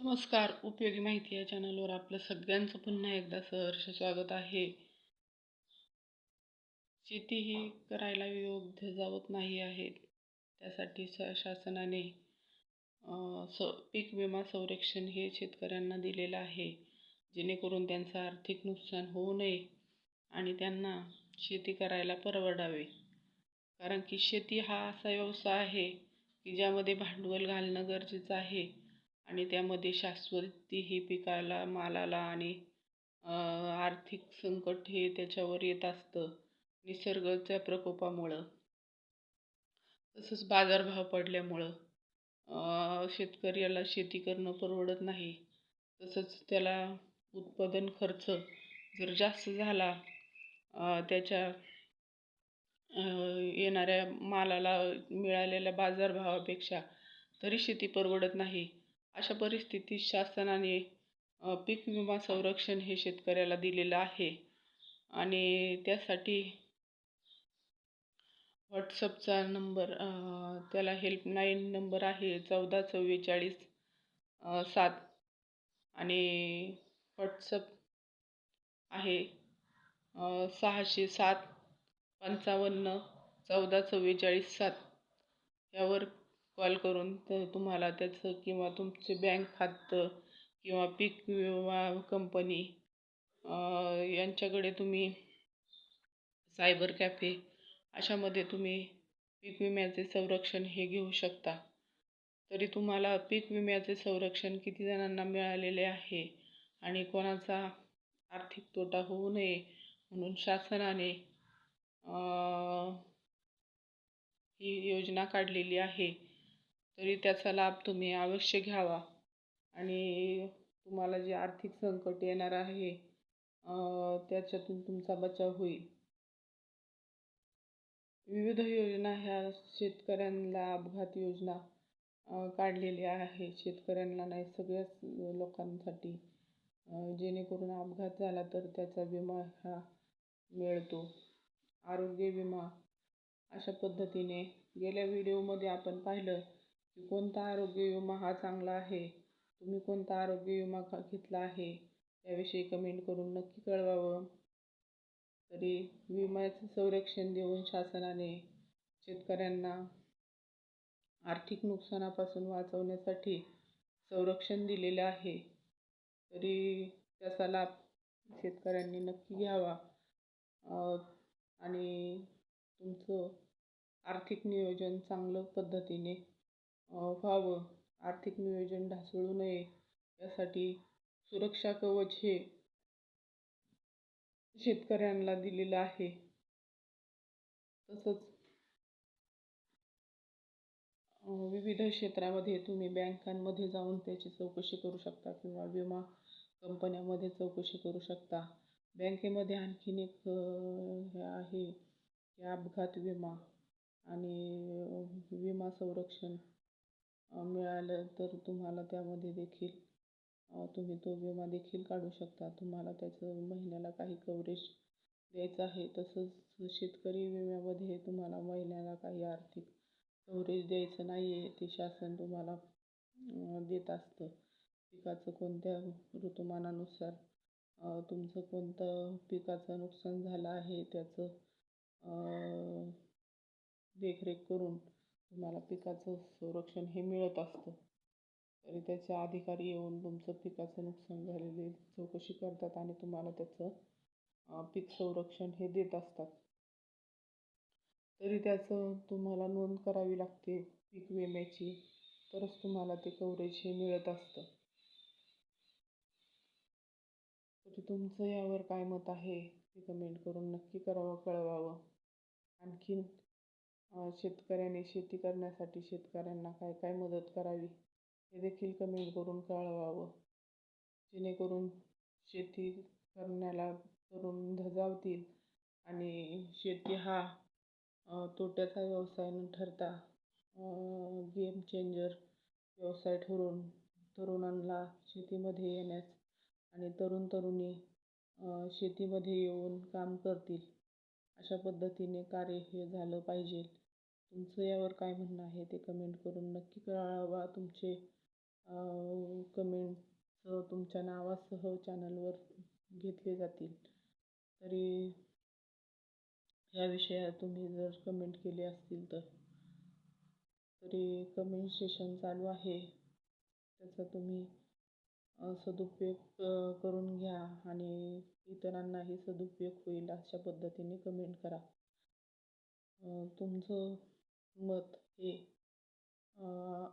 नमस्कार उपयोगी माहिती या चॅनलवर आपलं सगळ्यांचं पुन्हा एकदा सहर्ष स्वागत आहे. शेती ही करायला योग्य जावत नाही आहेत त्यासाठी स शासनाने स पीक विमा संरक्षण हे शेतकऱ्यांना दिलेलं आहे. जेणेकरून त्यांचं आर्थिक नुकसान होऊ नये आणि त्यांना शेती करायला परवडावे. कारण की शेती हा असा व्यवसाय आहे की ज्यामध्ये भांडवल घालणं गरजेचं आहे. आणि त्यामध्ये शाश्वती ही पिकाला मालाला आणि आर्थिक संकट हे त्याच्यावर येत असतं निसर्गाच्या प्रकोपामुळं. तसंच बाजारभाव पडल्यामुळं शेतकऱ्याला शेती करणं परवडत नाही. तसंच त्याला उत्पादन खर्च जर जास्त झाला त्याच्या येणाऱ्या मालाला मिळालेल्या बाजारभावापेक्षा तरी शेती परवडत नाही. अशा परिस्थितीत शासनाने पीक विमा संरक्षण हे शेतकऱ्याला दिलेलं आहे. आणि त्यासाठी व्हॉट्सअपचा नंबर त्याला हेल्पलाईन नंबर आहे चौदा चव्वेचाळीस सात. आणि व्हॉट्सअप आहे सहाशे सात पंचावन्न चौदा चव्वेचाळीस सात. यावर कॉल करून तर तुम्हाला त्याचं किंवा तुमचे बँक खातं किंवा पीक विमा कंपनी यांच्याकडे तुम्ही सायबर कॅफे अशामध्ये तुम्ही पीक विम्याचे संरक्षण हे घेऊ शकता. तरी तुम्हाला पीक विम्याचे संरक्षण किती जणांना मिळालेले आहे आणि कोणाचा आर्थिक तोटा होऊ नये म्हणून शासनाने ही योजना काढलेली आहे. तरी त्याचा लाभ तुम्ही अवश्य घ्यावा. आणि तुम्हाला जे आर्थिक संकट येणार आहे त्याच्यातून तुमचा बचाव होईल. विविध योजना ह्या शेतकऱ्यांना अपघात योजना काढलेल्या आहे. शेतकऱ्यांना नाही सगळ्याच लोकांसाठी जेणेकरून अपघात झाला तर त्याचा विमा हा मिळतो. आरोग्य विमा अशा पद्धतीने गेल्या व्हिडिओमध्ये आपण पाहिलं. की कोणता आरोग्य विमा हा चांगला आहे? तुम्ही कोणता आरोग्य विमा घेतला आहे? याविषयी कमेंट करून नक्की कळवावं. तरी विम्याचं संरक्षण देऊन शासनाने शेतकऱ्यांना आर्थिक नुकसानापासून वाचवण्यासाठी संरक्षण दिलेलं आहे. तरी त्याचा लाभ शेतकऱ्यांनी नक्की घ्यावा. आणि तुमचं आर्थिक नियोजन चांगलं पद्धतीने व्हावं आर्थिक नियोजन ढासळू नये यासाठी सुरक्षा कवच हे शेतकऱ्यांना दिलेलं आहे. तसंच विविध क्षेत्रामध्ये तुम्ही बँकांमध्ये जाऊन त्याची चौकशी करू शकता किंवा विमा कंपन्यामध्ये चौकशी करू शकता. बँकेमध्ये आणखीन एक हे आहे की अपघात विमा आणि विमा संरक्षण. मिळालं तर तुम्हाला त्यामध्ये देखील तुम्ही तो विमा देखील काढू शकता. तुम्हाला त्याचं महिन्याला काही कवरेज द्यायचं आहे. तसंच शेतकरी विम्यामध्ये तुम्हाला महिन्याला काही आर्थिक कवरेज द्यायचं नाही आहे ते शासन तुम्हाला देत असतं. पिकाचं कोणत्या ऋतुमानानुसार तुमचं कोणतं पिकाचं नुकसान झालं आहे त्याचं देखरेख करून तुम्हाला पिकाचं संरक्षण हे मिळत असतं. तरी त्याचे अधिकारी येऊन तुमचं पिकाचं नुकसान झालेली चौकशी करतात आणि तुम्हाला त्याचं पीक संरक्षण हे देत असतात. तरी त्याचं तुम्हाला नोंद करावी लागते पीक विम्याची तरच तुम्हाला ते कव्हरेज हे मिळत असतं. तरी तुमचं यावर काय मत आहे? ते कमेंट करून नक्की करावं कळवावं. आणखीन शेतकऱ्याने शेती करण्यासाठी शेतकऱ्यांना काय काय मदत करावी? हे देखील कमेंट करून कळवावं. जेणेकरून शेती करण्याला करून धजावतील आणि शेती हा तोट्याचा व्यवसाय न ठरता गेम चेंजर व्यवसाय ठरून तरुणांना शेतीमध्ये येण्यास आणि तरुण तरुणी शेतीमध्ये येऊन काम करतील. अशा पद्धतीने कार्य हे झालं पाहिजे. तुमचं यावर काय म्हणणं आहे ते कमेंट करून नक्की कळवा. तुमचे कमेंटचं तुमच्या नावासह चॅनलवर घेतले जातील. तरी ह्या विषयात तुम्ही जर कमेंट केले असतील तर. तरी कमेंट सेशन चालू आहे. त्याचा तुम्ही सदुपयोग करून घ्या आणि इतरांनाही सदुपयोग होईल अशा पद्धतीने कमेंट करा. तुमचं मत हे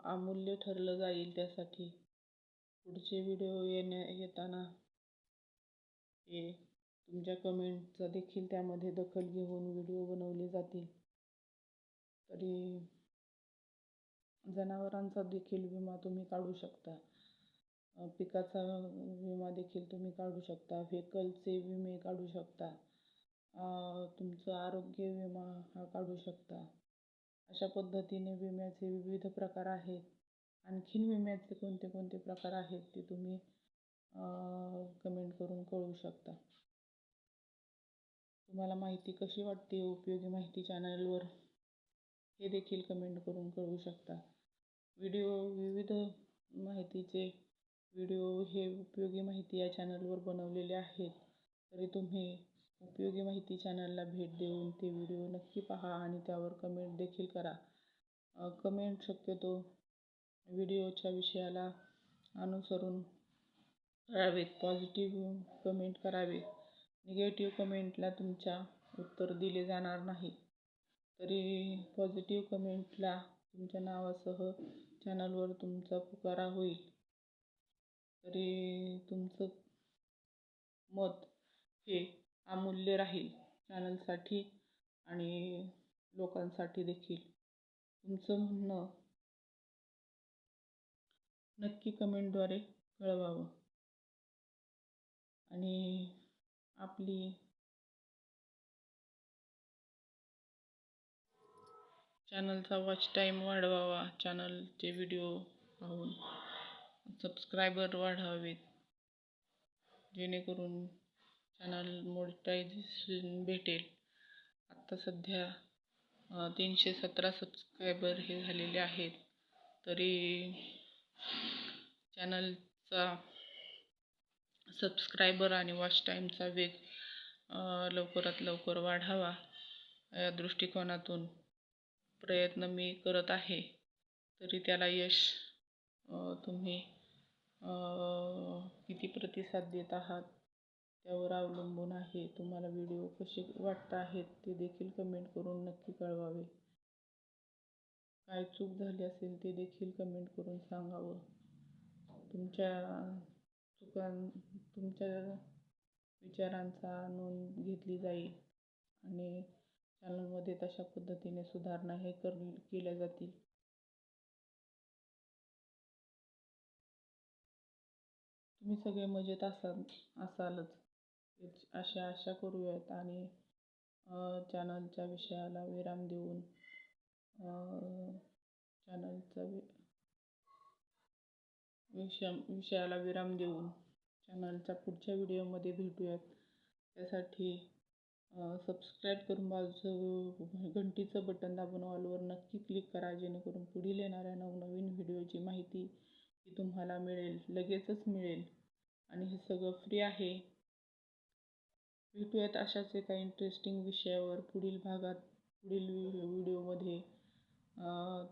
अमूल्य ठरलं जाईल त्यासाठी. पुढचे व्हिडिओ येण्या येताना हे तुमच्या कमेंटचा देखील त्यामध्ये दखल घेऊन व्हिडिओ बनवले जातील. तरी जनावरांचा देखील विमा तुम्ही काढू शकता. पिकाचा विमा देखील तुम्ही काढू शकता. व्हेकलचे विमे काढू शकता. तुमचं आरोग्य विमा हा काढू शकता. अशा पद्धतीने विम्याचे विविध प्रकार आहेत. आणखीन विम्याचे कोणते कोणते प्रकार आहेत ते तुम्ही कमेंट करून कळवू शकता. तुम्हाला माहिती कशी वाटते उपयोगी माहिती चॅनलवर हे देखील कमेंट करून कळवू शकता. व्हिडिओ विविध माहितीचे व्हिडिओ हे उपयोगी माहिती या चॅनलवर बनवलेले आहेत. तरी तुम्ही उपयोगी माहिती चॅनलला भेट देऊन ते व्हिडिओ नक्की पहा आणि त्यावर कमेंट देखील करा. कमेंट शक्यतो व्हिडिओच्या विषयाला अनुसरून करावेत पॉझिटिव्ह कमेंट करावे. निगेटिव्ह कमेंटला तुमच्या उत्तर दिले जाणार नाही. तरी पॉझिटिव्ह कमेंटला तुमच्या नावासह चॅनलवर तुमचा पुकारा होईल. तरी तुमचं मत हे अमूल्य राहील चॅनलसाठी आणि लोकांसाठी देखील. तुमचं म्हणणं नक्की कमेंटद्वारे कळवावं. आणि आपली चॅनलचा वॉच टाईम वाढवावा चॅनलचे व्हिडिओ पाहून. सबस्क्रायबर वाढावेत जेणेकरून चॅनल मोडिटायझेशन भेटेल. आत्ता सध्या तीनशे सतरा सबस्क्रायबर हे झालेले आहेत. तरी चॅनलचा सबस्क्रायबर आणि वॉच टाईमचा वेग लवकरात लवकर वाढावा. या दृष्टिकोनातून प्रयत्न मी करत आहे. तरी त्याला यश तुम्ही किती प्रतिसाद देत आहात? त्यावर अवलंबून आहे. तुम्हाला व्हिडिओ कसे वाटत आहेत ते देखील कमेंट करून नक्की कळवावे. काय चूक झाली असेल ते देखील कमेंट करून सांगावं. तुमच्या चुकां तुमच्या विचारांचा नोंद घेतली जाईल आणि चॅनलमध्ये तशा पद्धतीने सुधारणा हे कर केल्या जातील. तुम्ही सगळे मजेत असाल असालच. अशा आशा करूयात आणि चॅनलच्या विषयाला विराम देऊन चॅनलचा वि विषयाला विराम देऊन चॅनलच्या पुढच्या व्हिडिओमध्ये भेटूयात. त्यासाठी सबस्क्राईब करून बाजू घंटीचं बटन दाबून ऑलवर नक्की क्लिक करा जेणेकरून पुढील येणाऱ्या नवनवीन व्हिडिओची माहिती ही तुम्हाला मिळेल लगेचच मिळेल. आणि हे सगळं फ्री आहे. भेटूयात अशाच एका इंटरेस्टिंग विषयावर पुढील भागात पुढील व्हिडिओमध्ये.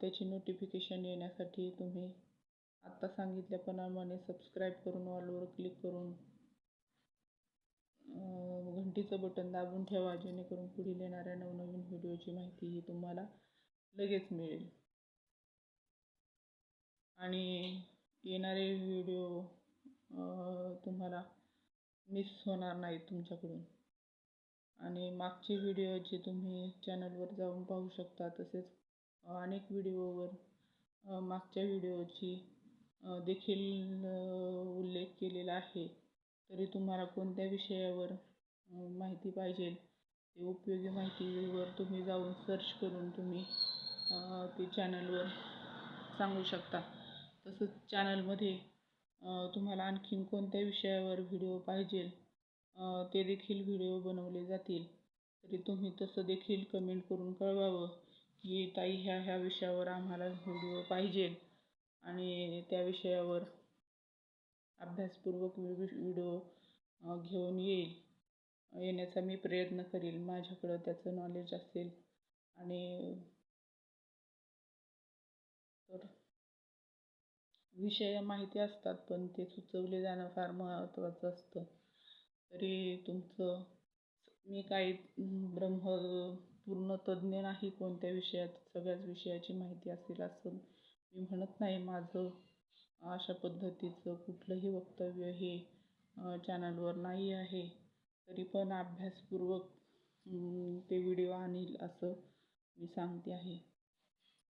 त्याची नोटिफिकेशन येण्यासाठी तुम्ही आत्ता सांगितल्याप्रमाणे सबस्क्राईब करून ऑलवर क्लिक करून घंटीचं बटन दाबून ठेवा जेणेकरून पुढील येणाऱ्या नवनवीन व्हिडिओची माहिती ही तुम्हाला लगेच मिळेल. आणि येणारे व्हिडिओ तुम्हाला मिस होणार नाहीत तुमच्याकडून. आणि मागचे व्हिडिओ जे तुम्ही चॅनलवर जाऊन पाहू शकता तसेच अनेक व्हिडिओवर मागच्या व्हिडिओची देखील उल्लेख केलेला आहे. तरी तुम्हाला कोणत्या विषयावर माहिती पाहिजे ते उपयोगी माहितीवर तुम्ही जाऊन सर्च करून तुम्ही ते चॅनलवर सांगू शकता. तसंच चॅनलमध्ये तुम्हाला आणखीन कोणत्या विषयावर व्हिडिओ पाहिजे ते देखील व्हिडिओ बनवले जातील. तरी तुम्ही तसं देखील कमेंट करून कळवावं की ताई ह्या ह्या विषयावर आम्हाला व्हिडिओ पाहिजे. आणि त्या विषयावर अभ्यासपूर्वक वि व्हिडिओ घेऊन येईल. येण्याचा मी प्रयत्न करील. माझ्याकडं त्याचं नॉलेज असेल आणि विषय माहिती असतात पण ते सुचवले जाणं फार महत्त्वाचं असतं. तरी तुमचं मी काही ब्रह्म पूर्ण तज्ज्ञ नाही कोणत्या विषयात सगळ्याच विषयाची माहिती असेल असं मी म्हणत नाही. माझं अशा पद्धतीचं कुठलंही वक्तव्य हे चॅनलवर नाही आहे. तरी पण अभ्यासपूर्वक ते व्हिडिओ आणील असं मी सांगते आहे.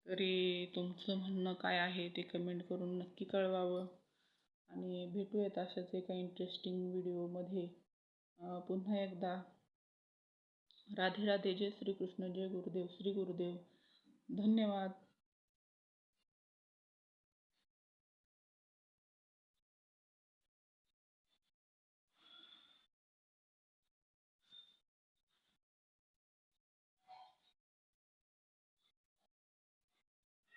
तरी तुमचं म्हणणं काय आहे ते कमेंट करून नक्की कळवावं. आणि भेटूयात अशाच एका इंटरेस्टिंग व्हिडिओमध्ये पुन्हा एकदा. राधे राधे जय श्रीकृष्ण जय गुरुदेव श्री गुरुदेव. धन्यवाद.